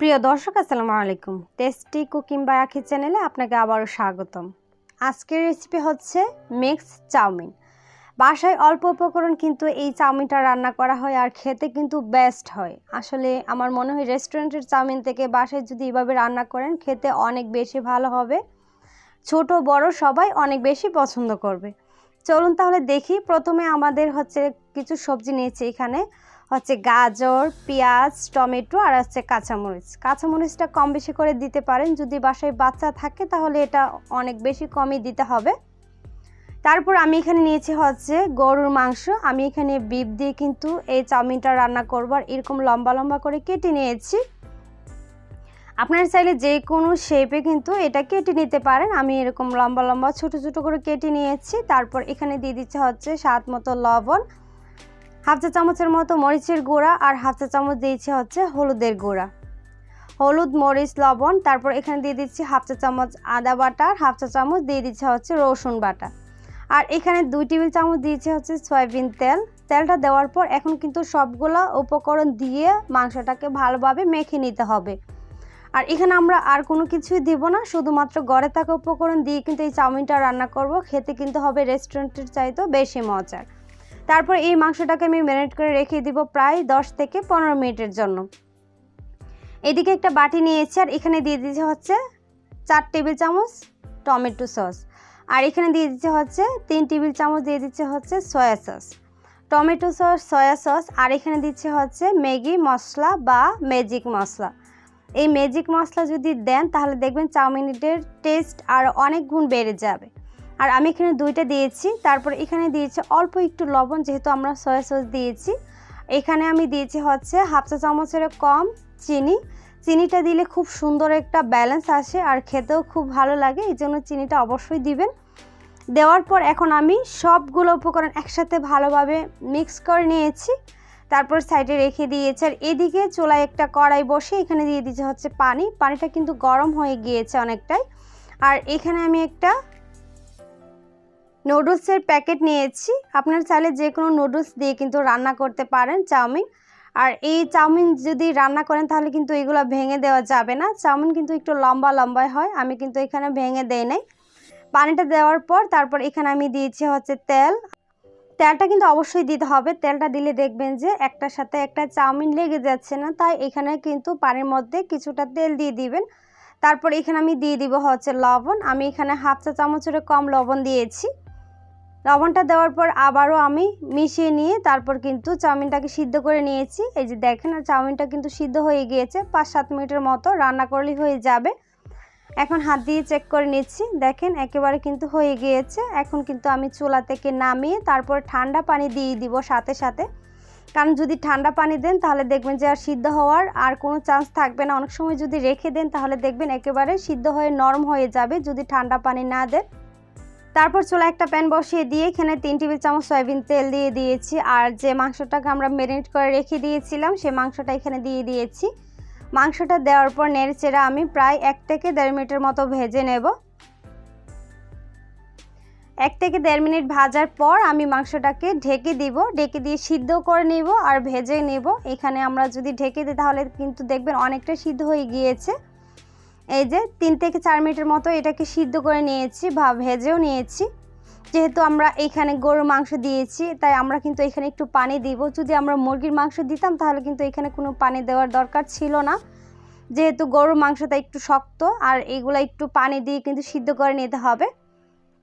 প্রিয় দর্শক, আসসালামু আলাইকুম। টেস্টি কুকিং বাই আখি চ্যানেলে আপনাকে আবারও স্বাগতম। আজকের রেসিপি হচ্ছে মিক্স চাউমিন। বাসায় অল্প উপকরণ কিন্তু এই চাউমিনটা রান্না করা হয় আর খেতে কিন্তু বেস্ট হয়। আসলে আমার মনে হয় রেস্টুরেন্টের চাউমিন থেকে বাসায় যদি এভাবে রান্না করেন, খেতে অনেক বেশি ভালো হবে। ছোট, বড় সবাই অনেক বেশি পছন্দ করবে। চলুন তাহলে দেখি। প্রথমে আমাদের হচ্ছে কিছু সবজি নিয়েছি এখানে। হচ্ছে গাজর, পেঁয়াজ, টমেটো আর হচ্ছে কাঁচামরিচ। কাঁচামরিচটা কম বেশি করে দিতে পারেন। যদি বাসায় বাচ্চা থাকে তাহলে এটা অনেক বেশি কমই দিতে হবে। তারপর আমি এখানে নিয়েছি হচ্ছে গরুর মাংস। আমি এখানে বিপ দিয়ে কিন্তু এই চাউমিনটা রান্না করব আর এরকম লম্বা লম্বা করে কেটে নিয়েছি। আপনারা চাইলে যে কোনো শেপে কিন্তু এটা কেটে নিতে পারেন। আমি এরকম লম্বা লম্বা ছোট ছোট করে কেটে নিয়েছি। তারপর এখানে দিয়ে দিচ্ছে হচ্ছে স্বাদ মতো লবণ। হাফ চা চামচের মতো মরিচের গুঁড়া আর হাফ চা চামচ দিয়েছি হচ্ছে হলুদের গুঁড়া। হলুদ, মরিচ, লবণ, তারপর এখানে দিয়ে দিচ্ছি হাফ চা চামচ আদা বাটা আর হাফ চা চামচ দিয়ে দিচ্ছে হচ্ছে রসুন বাটা। আর এখানে দুই টেবিল চামচ দিয়েছি হচ্ছে সয়াবিন তেল। তেলটা দেওয়ার পর এখন কিন্তু সবগুলো উপকরণ দিয়ে মাংসটাকে ভালোভাবে মেখে নিতে হবে। আর এখানে আমরা আর কোনো কিছুই দিব না, শুধুমাত্র গড়ে থাকা উপকরণ দিয়ে কিন্তু এই চাউমিনটা রান্না করব। খেতে কিন্তু হবে রেস্টুরেন্টের চাইতেও বেশি মজার। তারপর এই মাংসটাকে আমি ম্যারিনেট করে রেখে দিব প্রায় দশ থেকে পনেরো মিনিটের জন্য। এদিকে একটা বাটি নিয়েছি, আর এখানে দিয়ে দিচ্ছে হচ্ছে চার টেবিল চামচ টমেটো সস। আর এখানে দিয়ে দিচ্ছে হচ্ছে তিন টেবিল চামচ দিয়ে দিচ্ছে হচ্ছে soya sauce. Tomato sauce, soya sauce, আর এখানে দিচ্ছে হচ্ছে ম্যাগি মশলা বা ম্যাজিক মশলা। এই ম্যাজিক মশলা যদি দেন, তাহলে দেখবেন চাউমিনের টেস্ট আর অনেক গুণ বেড়ে যাবে। আর আমি এখানে দুইটা দিয়েছি, তারপর এখানে দিয়েছি অল্প একটু লবণ যেহেতু আমরা সয়া সস দিয়েছি। এখানে আমি দিয়েছি হচ্ছে হাফ চা চামচের কম চিনি। চিনিটা দিলে খুব সুন্দর একটা ব্যালেন্স আসে আর খেতেও খুব ভালো লাগে, এই জন্য চিনিটা অবশ্যই দিবেন। দেওয়ার পর এখন আমি সবগুলো উপকরণ একসাথে ভালোভাবে মিক্স করে নিয়েছি। তারপর সাইডে রেখে দিয়েছে আর এদিকে চুলায় একটা কড়াই বসে এখানে দিয়ে দিয়েছে হচ্ছে পানি। পানিটা কিন্তু গরম হয়ে গিয়েছে অনেকটাই। আর এখানে আমি একটা নুডলসের প্যাকেট নিয়েছি। আপনার চাইলে যে কোনো নুডলস দিয়ে কিন্তু রান্না করতে পারেন চাউমিন। আর এই চাউমিন যদি রান্না করেন, তাহলে কিন্তু এগুলো ভেঙে দেওয়া যাবে না। চাউমিন কিন্তু একটু লম্বা লম্বায় হয়, আমি কিন্তু এখানে ভেঙে দেই নাই। পানিটা দেওয়ার পর তারপর এখানে আমি দিয়েছি হচ্ছে তেল। তেলটা কিন্তু অবশ্যই দিতে হবে। তেলটা দিলে দেখবেন যে একটার সাথে একটা চাউমিন লেগে যাচ্ছে না, তাই এখানে কিন্তু পানির মধ্যে কিছুটা তেল দিয়ে দিবেন। তারপর এখানে আমি দিয়ে দিব হচ্ছে লবণ। আমি এখানে হাফ চা চামচের কম লবণ দিয়েছি। লবণটা দেওয়ার পর আবারও আমি মিশিয়ে নিয়ে তারপর কিন্তু চাউমিনটাকে সিদ্ধ করে নিয়েছি। এই যে দেখেন, আর চাউমিনটা কিন্তু সিদ্ধ হয়ে গিয়েছে। পাঁচ সাত মিনিটের মতো রান্না করলেই হয়ে যাবে। এখন হাত দিয়ে চেক করে নিচ্ছি। দেখেন, একেবারে কিন্তু হয়ে গিয়েছে। এখন কিন্তু আমি চুলা থেকে নামিয়ে তারপর ঠান্ডা পানি দিয়ে দিব সাথে সাথে। কারণ যদি ঠান্ডা পানি দেন, তাহলে দেখবেন যে আর সিদ্ধ হওয়ার আর কোনো চান্স থাকবে না। অনেক সময় যদি রেখে দেন, তাহলে দেখবেন একেবারে সিদ্ধ হয়ে নরম হয়ে যাবে যদি ঠান্ডা পানি না দেন। তারপর চুলা একটা প্যান বসিয়ে দিয়ে এখানে তিন টেবিল চামচ সয়াবিন তেল দিয়ে দিয়েছি। আর যে মাংসটাকে আমরা ম্যারিনেট করে রেখে দিয়েছিলাম, সে মাংসটা এখানে দিয়ে দিয়েছি। মাংসটা দেওয়ার পর নেড়েচেড়ে আমি প্রায় এক থেকে দেড় মিনিটের মতো ভেজে নেব। এক থেকে দেড় মিনিট ভাজার পর আমি মাংসটাকে ঢেকে দিব। ঢেকে দিয়ে সিদ্ধ করে নিব আর ভেজে নেব। এখানে আমরা যদি ঢেকে দিই তাহলে কিন্তু দেখবেন অনেকটা সিদ্ধ হয়ে গিয়েছে। এই যে তিন থেকে চার মিনিটের মতো এটাকে সিদ্ধ করে নিয়েছি বা ভেজেও নিয়েছি। যেহেতু আমরা এখানে গরুর মাংস দিয়েছি, তাই আমরা কিন্তু এখানে একটু পানি দিব। যদি আমরা মুরগির মাংস দিতাম, তাহলে কিন্তু এখানে কোনো পানি দেওয়ার দরকার ছিল না। যেহেতু গরুর মাংসটা একটু শক্ত, আর এগুলো একটু পানি দিয়ে কিন্তু সিদ্ধ করে নিতে হবে।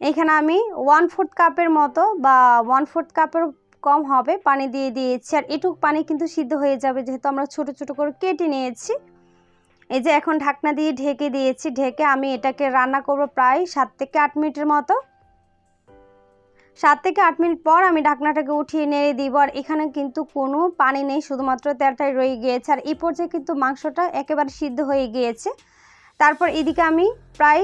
এখানে আমি ওয়ান ফুট কাপের মতো বা ওয়ান ফুট কাপের কম হবে পানি দিয়ে দিয়েছি। আর এটুক পানি কিন্তু সিদ্ধ হয়ে যাবে, যেহেতু আমরা ছোট ছোট করে কেটে নিয়েছি। এই যে এখন ঢাকনা দিয়ে ঢেকে দিয়েছি, ঢেকে আমি এটাকে রান্না করব প্রায় সাত থেকে আট মিনিটের মতো। সাত থেকে আট মিনিট পর আমি ঢাকনাটাকে উঠিয়ে নেড়ে দিব আর এখানে কিন্তু কোনো পানি নেই, শুধুমাত্র তেলটাই রয়ে গিয়েছে। আর এই পর্যায়ে কিন্তু মাংসটা একেবারে সিদ্ধ হয়ে গিয়েছে। তারপর এদিকে আমি প্রায়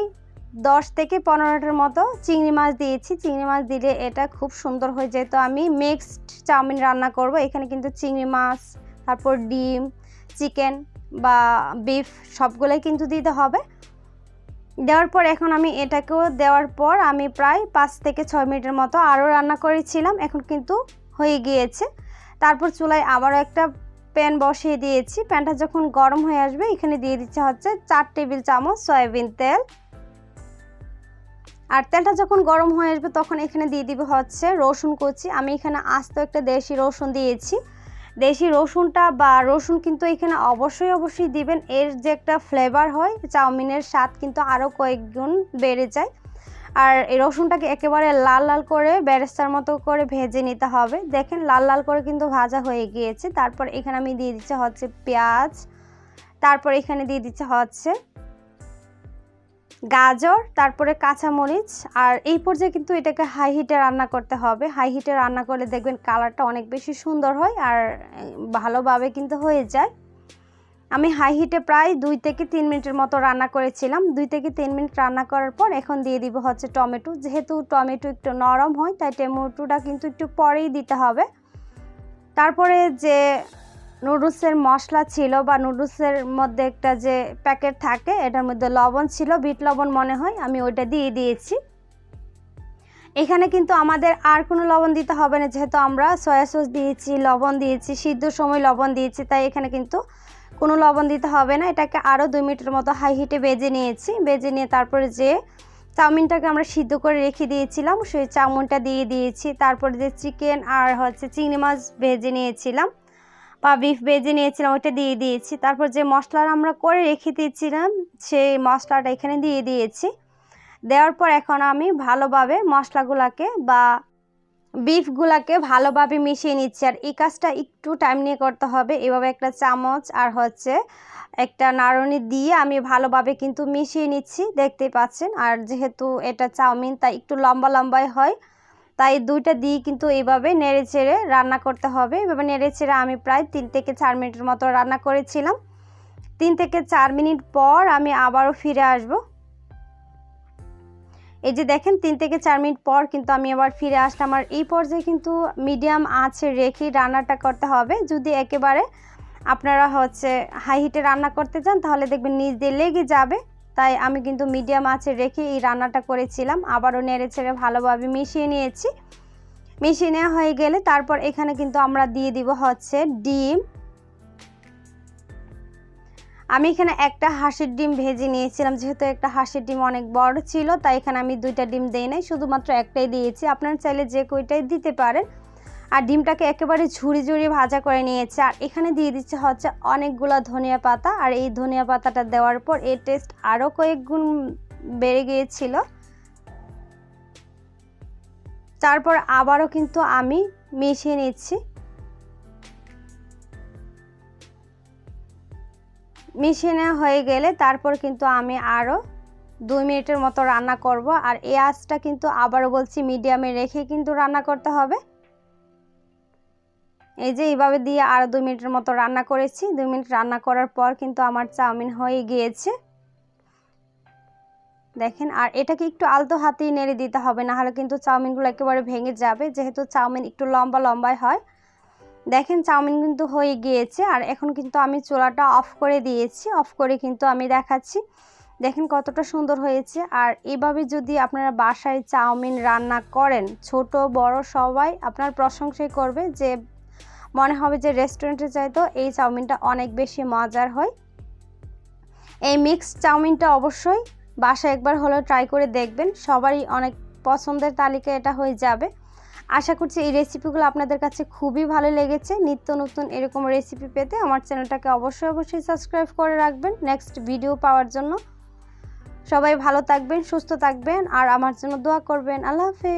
দশ থেকে পনেরোটার মতো চিংড়ি মাছ দিয়েছি। চিংড়ি মাছ দিলে এটা খুব সুন্দর হয়ে যায়। তো আমি মিক্সড চাউমিন রান্না করব। এখানে কিন্তু চিংড়ি মাছ, তারপর ডিম, চিকেন বা বিফ সবগুলোই কিন্তু দিতে হবে। দেওয়ার পর এখন আমি এটাকেও দেওয়ার পর আমি প্রায় পাঁচ থেকে ছয় মিনিটের মতো আরও রান্না করেছিলাম, এখন কিন্তু হয়ে গিয়েছে। তারপর চুলায় আবারও একটা প্যান বসিয়ে দিয়েছি। প্যানটা যখন গরম হয়ে আসবে, এখানে দিয়ে দিচ্ছে হচ্ছে চার টেবিল চামচ সয়াবিন তেল। আর তেলটা যখন গরম হয়ে আসবে, তখন এখানে দিয়ে দিব হচ্ছে রসুন কুচি। আমি এখানে আস্ত একটা দেশি রসুন দিয়েছি। দেশি রসুনটা বা রসুন কিন্তু এখানে অবশ্যই অবশ্যই দিবেন। এর যে একটা ফ্লেভার হয়, চাউমিনের স্বাদ কিন্তু আরও কয়েক গুণ বেড়ে যায়। আর এই রসুনটাকে একেবারে লাল লাল করে ব্যারেস্তার মতো করে ভেজে নিতে হবে। দেখেন, লাল লাল করে কিন্তু ভাজা হয়ে গিয়েছে। তারপর এখানে আমি দিয়ে দিচ্ছি হচ্ছে পেঁয়াজ। তারপর এখানে দিয়ে দিচ্ছে হচ্ছে গাজর, তারপরে কাঁচামরিচ, আর এই পর্যায়ে কিন্তু এটাকে হাই হিটে রান্না করতে হবে। হাই হিটে রান্না করলে দেখবেন কালারটা অনেক বেশি সুন্দর হয় আর ভালোভাবে কিন্তু হয়ে যায়। আমি হাই হিটে প্রায় দুই থেকে তিন মিনিটের মতো রান্না করেছিলাম। দুই থেকে তিন মিনিট রান্না করার পর এখন দিয়ে দিব হচ্ছে টমেটো। যেহেতু টমেটো একটু নরম হয়, তাই টমেটোটা কিন্তু একটু পরেই দিতে হবে। তারপরে যে নুডলসের মশলা ছিল বা নুডলসের মধ্যে একটা যে প্যাকেট থাকে, এটার মধ্যে লবণ ছিল, বিট লবণ মনে হয়, আমি ওইটা দিয়ে দিয়েছি। এখানে কিন্তু আমাদের আর কোনো লবণ দিতে হবে না, যেহেতু আমরা সয়া সস দিয়েছি, লবণ দিয়েছি, সিদ্ধ সময় লবণ দিয়েছি, তাই এখানে কিন্তু কোনো লবণ দিতে হবে না। এটাকে আরও দুই মিনিটের মতো হাই হিটে বেজে নিয়েছি, বেজে নিয়ে তারপরে যে চাউমিনটাকে আমরা সিদ্ধ করে রেখে দিয়েছিলাম, সেই চাউমিনটা দিয়ে দিয়েছি। তারপরে যে চিকেন আর হচ্ছে চিংড়ি মাছ ভেজে নিয়েছিলাম বা বিফ বেজে নিয়েছিলাম, ওইটা দিয়ে দিয়েছি। তারপর যে মশলাটা আমরা করে রেখে দিয়েছিলাম, সেই মশলাটা এখানে দিয়ে দিয়েছি। দেওয়ার পর এখন আমি ভালোভাবে মশলাগুলোকে বা বিফগুলাকে ভালোভাবে মিশিয়ে নিচ্ছি। আর এই কাজটা একটু টাইম নিয়ে করতে হবে। এভাবে একটা চামচ আর হচ্ছে একটা নাড়নি দিয়ে আমি ভালোভাবে কিন্তু মিশিয়ে নিচ্ছি, দেখতেই পাচ্ছেন। আর যেহেতু এটা চাউমিন, তাই একটু লম্বা লম্বাই হয়। তাই দুইটা দিয়ে কিন্তু এইভাবে নেড়ে চেড়ে রান্না করতে হবে। এভাবে নেড়ে চেড়ে আমি প্রায় তিন থেকে চার মিনিটের মতো রান্না করেছিলাম। তিন থেকে চার মিনিট পর আমি আবারও ফিরে আসব। এই যে দেখেন, তিন থেকে চার মিনিট পর কিন্তু আমি আবার ফিরে আসলাম। আমার এই পর্যায়ে কিন্তু মিডিয়াম আছে রেখে রান্নাটা করতে হবে। যদি একেবারে আপনারা হচ্ছে হাই হিটে রান্না করতে চান, তাহলে দেখবেন নিচ দিয়ে লেগে যাবে। তাই আমি কিন্তু মিডিয়াম আঁচে রেখে এই রান্নাটা করেছিলাম। আবারও নেড়ে ছেড়ে ভালোভাবে মিশিয়ে নিয়েছি। মিশিয়ে নেওয়া হয়ে গেলে তারপর এখানে কিন্তু আমরা দিয়ে দিব হচ্ছে ডিম। আমি এখানে একটা হাঁসের ডিম ভেজে নিয়েছিলাম, যেহেতু একটা হাঁসের ডিম অনেক বড় ছিল, তাই এখানে আমি দুইটা ডিম দিই নাই, শুধুমাত্র একটাই দিয়েছি। আপনারা চাইলে যে কইটাই দিতে পারেন আর ডিমটাকে একেবারে ঝুড়ি ঝুড়ি ভাজা করে নিয়েছে। আর এখানে দিয়ে দিচ্ছে হচ্ছে অনেকগুলো ধনিয়া পাতা। আর এই ধনিয়া পাতাটা দেওয়ার পর এর টেস্ট আরও কয়েক গুণ বেড়ে গিয়েছিল। তারপর আবারও কিন্তু আমি মিশিয়ে নিচ্ছি। মিশিয়ে নেওয়া হয়ে গেলে তারপর কিন্তু আমি আরও দুই মিনিটের মতো রান্না করব। আর এই আঁচটা কিন্তু আবারও বলছি মিডিয়ামে রেখে কিন্তু রান্না করতে হবে। এই যে এইভাবে দিয়ে আরও দুই মিনিটের মতো রান্না করেছি। দুই মিনিট রান্না করার পর কিন্তু আমার চাউমিন হয়ে গিয়েছে। দেখেন, আর এটাকে একটু আলতো হাতেই নেড়ে দিতে হবে না হলে কিন্তু চাউমিনগুলো একেবারে ভেঙে যাবে। যেহেতু চাউমিন একটু লম্বা লম্বাই হয়। দেখেন, চাউমিন কিন্তু হয়ে গিয়েছে, আর এখন কিন্তু আমি চোলাটা অফ করে দিয়েছি। অফ করে কিন্তু আমি দেখাচ্ছি। দেখেন কতটা সুন্দর হয়েছে। আর এভাবে যদি আপনারা বাসায় চাউমিন রান্না করেন, ছোট, বড় সবাই আপনার প্রশংসাই করবে যে মনে হবে যে রেস্টুরেন্টে চাইতো এই চাউমিনটা অনেক বেশি মজার হয়। এই মিক্সড চাউমিনটা অবশ্যই বাসায় একবার হলেও ট্রাই করে দেখবেন, সবারই অনেক পছন্দের তালিকা এটা হয়ে যাবে। আশা করছি এই রেসিপিগুলো আপনাদের কাছে খুবই ভালো লেগেছে। নিত্য নতুন এরকম রেসিপি পেতে আমার চ্যানেলটাকে অবশ্যই অবশ্যই সাবস্ক্রাইব করে রাখবেন। নেক্সট ভিডিও পাওয়ার জন্য সবাই ভালো থাকবেন, সুস্থ থাকবেন, আর আমার জন্য দোয়া করবেন। আল্লাহ হাফেজ।